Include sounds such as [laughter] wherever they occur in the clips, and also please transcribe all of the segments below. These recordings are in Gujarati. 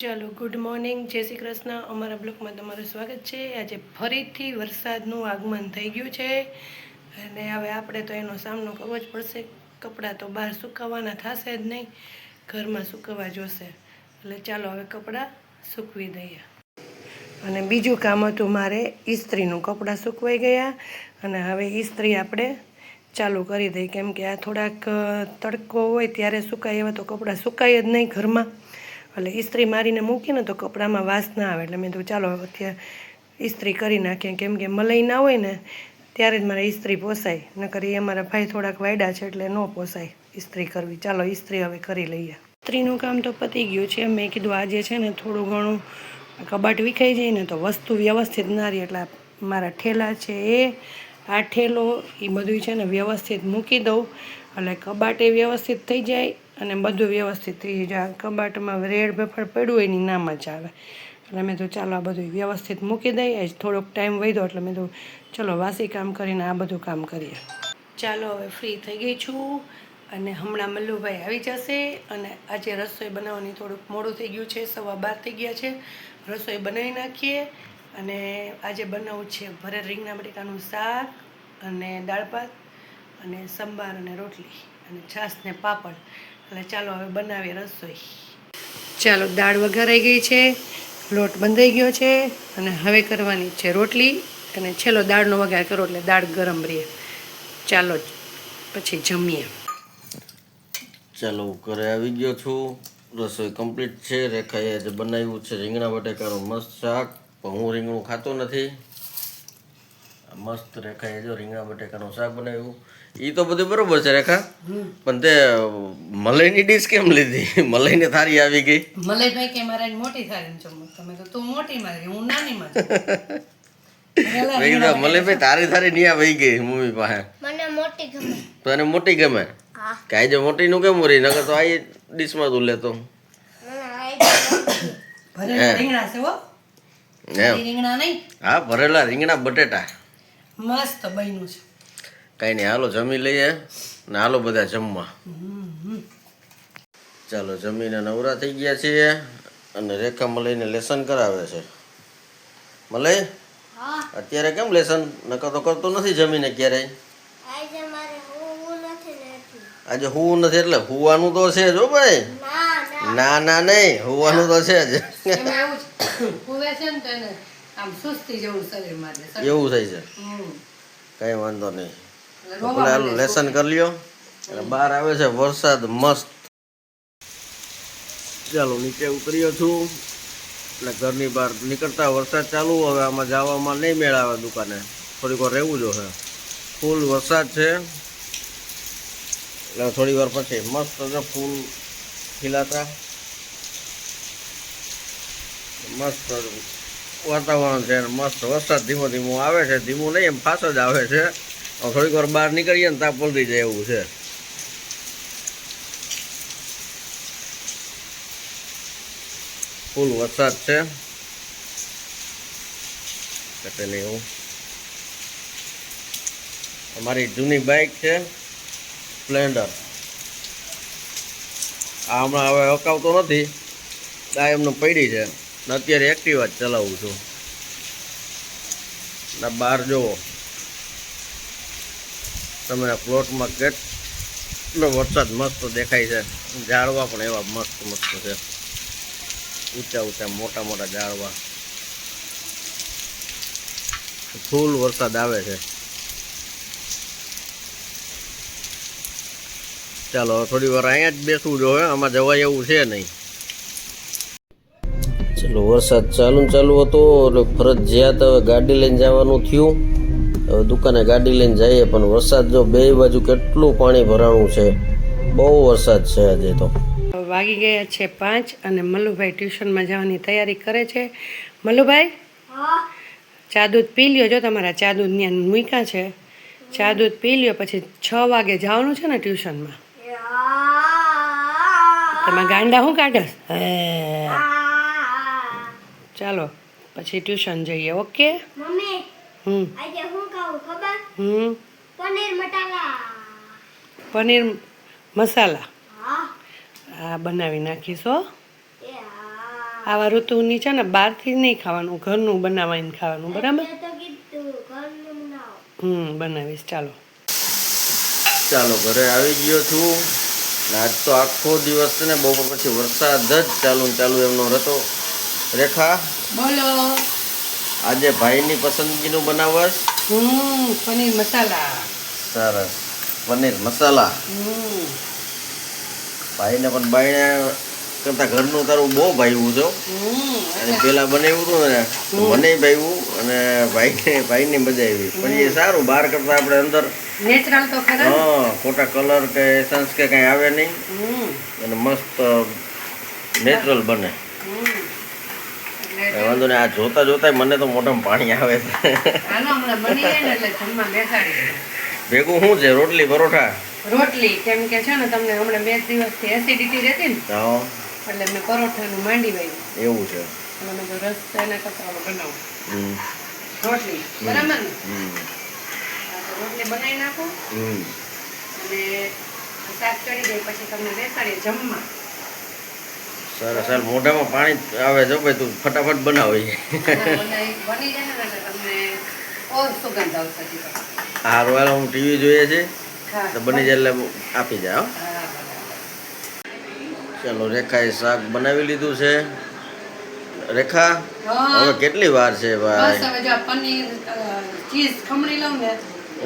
ચાલો ગુડ મોર્નિંગ જય શ્રી કૃષ્ણ. અમારા બ્લોકમાં તમારું સ્વાગત છે. આજે ફરીથી વરસાદનું આગમન થઈ ગયું છે. અને હવે આપણે તો એનો સામનો કરવો જ પડશે. કપડાં તો બહાર સુકાવાના થશે જ નહીં. ઘરમાં સુકવવા જોશે. એટલે ચાલો હવે કપડાં સૂકવી દઈએ. અને બીજું કામ હતું, મારે ઇસ્ત્રીનું કપડાં સૂકવાઈ ગયા. અને હવે ઇસ્ત્રી આપણે ચાલુ કરી દઈએ. કેમ કે આ થોડાક તડકો હોય ત્યારે સુકાય એવા તો કપડાં સુકાય જ નહીં ઘરમાં. એટલે ઇસ્ત્રી મારીને મૂકીને તો કપડામાં વાસ ના આવે. એટલે મેં તો ચાલો અત્યારે ઇસ્ત્રી કરી નાખીએ. કેમ કે મલાઈ ના હોય ને, ત્યારે જ મારે ઇસ્ત્રી પોસાય. નકર એ મારા ભાઈ થોડાક વાયડા છે એટલે ન પોસાય ઇસ્ત્રી કરવી. ચાલો ઇસ્ત્રી હવે કરી લઈએ. ઇસ્ત્રીનું કામ તો પતી ગયું છે. મેં કીધું આજે છે ને થોડું ઘણું કબાટ વિખાઈ જાય ને તો વસ્તુ વ્યવસ્થિત ના રહી. એટલે મારા ઠેલા છે એ, આ ઠેલો એ બધું છે ને વ્યવસ્થિત મૂકી દઉં. એટલે કબાટ એ વ્યવસ્થિત થઈ જાય. અને બધું વ્યવસ્થિત થઈ જાય. કબાટમાં રેડ પેપર પડ્યું એની નામ જ આવે. એટલે મેં તો ચાલો આ બધું વ્યવસ્થિત મૂકી દઈએ થોડોક ટાઈમ વધ્યો એટલે મેં તો ચલો વાસી કામ કરીને આ બધું કામ કરીએ. ચાલો હવે ફ્રી થઈ ગઈ છું. અને હમણાં મલ્લુભાઈ આવી જશે. અને આજે રસોઈ બનાવવાની થોડુંક મોડું થઈ ગયું છે. સવા બાર થઈ ગયા છે. રસોઈ બનાવી નાખીએ. અને આજે બનાવવું છે ભરેલ રીંગણા બટેકાનું શાક અને દાળ ભાત અને સંભાર અને રોટલી અને છાશ ને પાપડ. એટલે ચાલો હવે બનાવીએ રસોઈ. ચાલો દાળ વઘારાઈ ગઈ છે લોટ બંધાઈ ગયો છે અને હવે કરવાની છે રોટલી અને છેલ્લો દાળનો વઘાર કરો એટલે દાળ ગરમ રહે. ચાલો જ પછી જમીએ. ચાલો ઘરે આવી ગયો છું. રસોઈ કમ્પ્લીટ છે રેખાએ આજે બનાવ્યું છે રીંગણા બટેકાનું મસ્ત શાક પણ હું રીંગણું ખાતો નથી. મસ્ત રેખાએ જો રીંગણા બટેકાનું શાક બનાવ્યું. એ તો બધું બરોબર છે રેખા. પણ તે મલાઈની ડીશ કેમ લીધી? મલાઈની થારી આવી ગઈ. ભાઈ કે મારા મોટી થારી જમવું તમે તો તું મોટી મારી હું નાની માં [laughs] મેં તારી થાળી ન્યા વહી ગઈ મમ્મી પાસે. મને મોટી ગમે. તો એને મોટી ગમે? હા. જો આજે મોટીનું કેમ રહી નકર તો આ ડીશમાં તું. લેતો ભરેલા રીંગણા છે હો. રીંગણા નહીં. હા ભરેલા રીંગણા બટેટા. મસ્ત બન્યું છે. કઈ નહીં હાલો જમી લઈએ ને હાલો બધા જમવા. ચાલો જમીને નવરા થઈ ગયા છીએ અને રેખા મલાઈને લેસન કરાવે છે. મલય અત્યારે કેમ લેસન? નકર તો કરતો નથી જમીને ક્યારેય. આજે હું નથી એટલે હુવું નથી એટલે હુવાનું તો છે જો ભાઈ. ના ના. ના ના નહીં હુવાનું તો છે જ. એવું છે હુવે છે ને તો એને આમ સુસ્તી જેવું શરીર માટે. એવું થાય છે. કઈ વાંધો નહીં. લેસન કરી લ્યો. એટલે બહાર આવે છે વરસાદ મસ્ત. ચાલો નીચે ઉતર્યો છું. એટલે ઘરની બહાર નીકળતા વરસાદ ચાલુ હવે આમાં જવામાં નહીં મેળાવે દુકાને. થોડીક વાર રહેવું જો ફૂલ વરસાદ છે. એટલે થોડી વાર પછી મસ્ત ફૂલ ખીલાતા. મસ્ત વાતાવરણ છે મસ્ત વરસાદ ધીમો ધીમો આવે છે. ધીમું નહીં એમ ફાસ જ આવે છે. થોડીક વાર બહાર નીકળીએ ને તાપ પલટી જાય એવું છે. ફૂલ વરસાદ છે. એટલે નહીં એવું. અમારી જૂની બાઇક છે, સ્પ્લેન્ડર. આ હમણાં હવે અકાવતો નથી. આ એમનું પડી છે. અત્યારે એક્ટિવા જ ચલાવું છું. ને બહાર જુઓ તમે પ્લોટમાં કેટલો વરસાદ મસ્ત દેખાય છે. ઝાડવા પણ એવા મસ્ત મસ્ત છે. ઊંચા ઊંચા મોટા મોટા ઝાડવા. ફૂલ વરસાદ આવે છે. ચાલો થોડી વાર અહીંયા જ બેસવું જોઈએ આમાં જવાય એવું છે નહીં. ચલો, વરસાદ ચાલુ ચાલુ હતો, એટલે ફરજિયાત ગાડી લઈને જવાનું થયું. દુકાને ગાડી લઈને જઈએ પણ વરસાદ જો બે બાજુ કેટલું પાણી ભરાણું છે. બહુ વરસાદ છે આજે તો. વાગી ગયા છે પાંચ અને મલ્લુભાઈ ટ્યુશનમાં જવાની તૈયારી કરે છે. મલ્લુભાઈ? હા ચા દૂધ પી લ્યો જો તમારા ચા દૂધની મૂક્યા છે. ચા દૂધ પી લ્યો પછી છ વાગે જવાનું છે ને ટ્યુશનમાં? તમે ગાંડા શું કાઢે? હે. ચાલો પછી ટ્યુશન જઈએ ઓકે? મમ્મી. હમ. આજે હું ખાવું ખબર? હમ. પનીર મટાલા પનીર મસાલા? હા. આ બનાવી નાખીશો હો. એ હા. આવા ઋતુની છે ને બહારથી નહીં ખાવાનું ઘરનું બનાવીને ખાવાનું બરાબર? હમ બનાવીશ ચાલો. ચાલો ઘરે આવી ગયો છું. આજ તો આખો દિવસ છે ને બપોર પછી વરસાદ જ ચાલુ ચાલુ એમનો હતો રેખા? બોલો. આજે ભાઈની પસંદગીનું બનાવસ હમ પનીર મસાલા. સરસ. પનીર મસાલા. હમ. ભાઈને પણ બાયણે કરતા ઘરનું તારું બહુ ભાઈવું છો અને પેલા બનાવ્યું હતું ને મને ભાઈવું અને ભાઈને ભાઈને મજા આવી. પણ એ સારું બહાર કરતા આપણે અંદર નેચરલ તો ખરા હા ખોટા કલર કે એસન્સ કે કંઈ આવે નહીં. હમ. અને મસ્ત નેચરલ બને. વાંધો નહીં. આ જોતા જોતા મને તો મોઢામાં પાણી આવે છે. ભેગું શું છે? રોટલી પરોઠા? રોટલી. કેમ કે છે ને તમને હમણાં બે દિવસથી એસિડિટી રહેતી ને એટલે મેં પરોઠાનું માંડી વાવ્યું એવું છે. અને મેં તો રસ એના બનાવું. રોટલી. બરાબર ને? રોટલી બનાવી નાખું. અને શાક ચડી જાય પછી તમને બેસાડીએ જમવા. સરસ સર મોઢામાં પાણી આવે જો ભાઈ તું ફટાફટ બનાવી હા, રોયલ હું ટીવી જોઈએ છે તો બની જાય એટલે આપી જાય હો. ચાલો રેખાએ શાક બનાવી લીધું છે. રેખા હવે કેટલી વાર છે ભાઈ? ચીઝ ખમણી લઉં ને.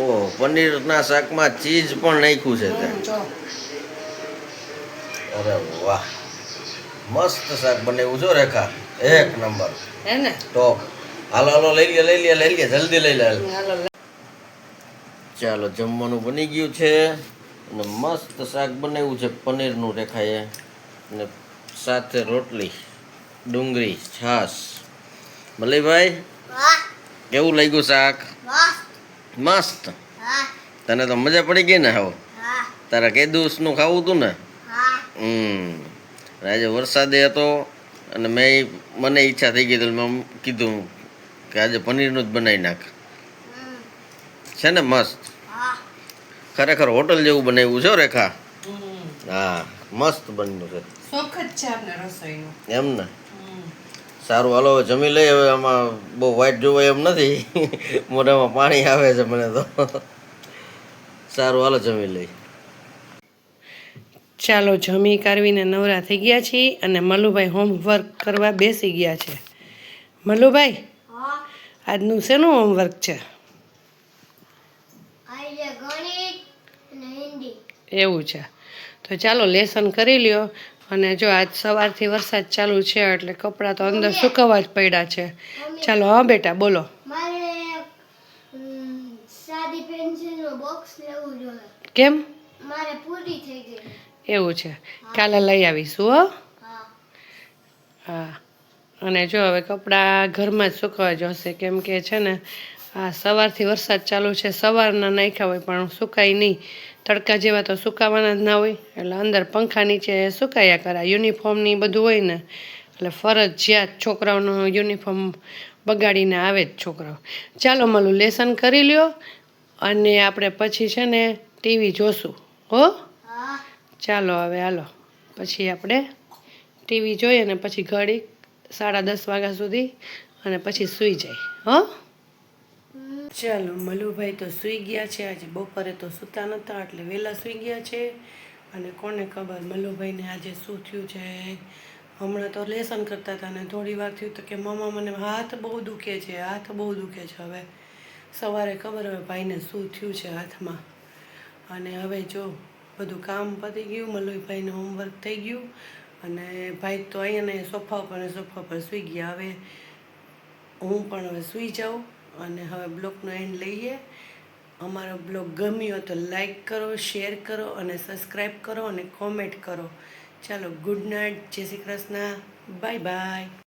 ઓહ પનીરના શાકમાં ચીઝ પણ નાખ્યું છે તે. અરે વાહ. મસ્ત શાક બનાવ્યું છો રેખા એક નંબર. હે ને? ટોપ. હાલો હાલો લઈ લે લઈ લે લઈ લે જલ્દી લઈ લે. ચાલો જમવાનું બની ગયું છે. અને મસ્ત શાક બનાવ્યું છે પનીરનું રેખાએ. અને સાથે રોટલી ડુંગળી છાશ. મલયભાઈ કેવું લાગ્યું શાક? મસ્ત. તને તો મજા પડી ગઈ ને હવે? તારા કે દિવસનું ખાવું હતું ને? હમ. આજે વરસાદે હતો અને મેં મને ઈચ્છા થઈ ગઈ તો મેં કીધું કે આજે પનીરનું જ બનાવી નાખ. છે ને મસ્ત? ખરેખર હોટલ જેવું બનાવ્યું છે રેખા. હા મસ્ત બન્યું છે. એમ ને? સારું હાલો જમી લઈએ. હવે આમાં બહુ વાઈટ જોવાય એમ નથી. મોઢામાં પાણી આવે છે મને તો. સારું હાલો જમી લઈ ચાલો જમી કારવીને નવરા થઈ ગયા છીએ અને મલુભાઈ હોમવર્ક કરવા બેસી ગયા છે. મલુભાઈ આજનું શેનું હોમવર્ક છે? એવું છે. તો ચાલો લેસન કરી લ્યો. અને જો આજ સવારથી વરસાદ ચાલુ છે એટલે કપડાં તો અંદર સુકવવા જ પડ્યા છે. ચાલો હા બેટા બોલો. કેમ? મારે પૂરી થઈ ગઈ. એવું છે. કાલે લઈ આવીશું, હો. હા. અને જો હવે કપડાં ઘરમાં જ સુકવા જશે કેમ કે છે ને, આ સવારથી વરસાદ ચાલુ છે, સવારના નાખ્યા હોય પણ સુકાય નહીં. તડકા જેવા તો સુકાવાના જ ના હોય. એટલે અંદર પંખા નીચે સુકાયા કરા યુનિફોર્મની બધું હોય ને, એટલે ફરજિયાત છોકરાઓનો યુનિફોર્મ બગાડીને આવે જ છોકરાઓ. ચાલો મલું લેસન કરી લ્યો, અને આપણે પછી છે ને ટીવી જોશું, હા. ચાલો હવે હાલો. પછી આપણે ટીવી જોઈએ અને પછી ઘડી સાડા દસ વાગ્યા સુધી અને પછી સૂઈ જાય. હો? ચાલો, મલુભાઈ તો સૂઈ ગયા છે. આજે બપોરે તો સૂતા નહોતા એટલે વહેલા સૂઈ ગયા છે. અને કોને ખબર, મલુભાઈને આજે શું થયું છે? હમણાં તો લેસન કરતા હતા ને થોડી વાર થયું તો કે મમ્મા મને હાથ બહુ દુખે છે, હાથ બહુ દુખે છે હવે. સવારે ખબર હવે ભાઈને શું થયું છે હાથમાં. અને હવે જો બધું કામ પતી ગયું મલુભાઈનું હોમવર્ક થઈ ગયું. અને ભાઈ તો અહીંયા ને સોફા ઉપર ને સોફા પર સૂઈ ગયા. હવે હું પણ હવે સૂઈ જાઉં અને હવે બ્લોગનો એન્ડ લઈએ. અમારો બ્લોગ ગમ્યો તો લાઈક કરો શેર કરો અને સબસ્ક્રાઈબ કરો અને કોમેન્ટ કરો. ચાલો ગુડ નાઇટ જય શ્રી કૃષ્ણ. Bye bye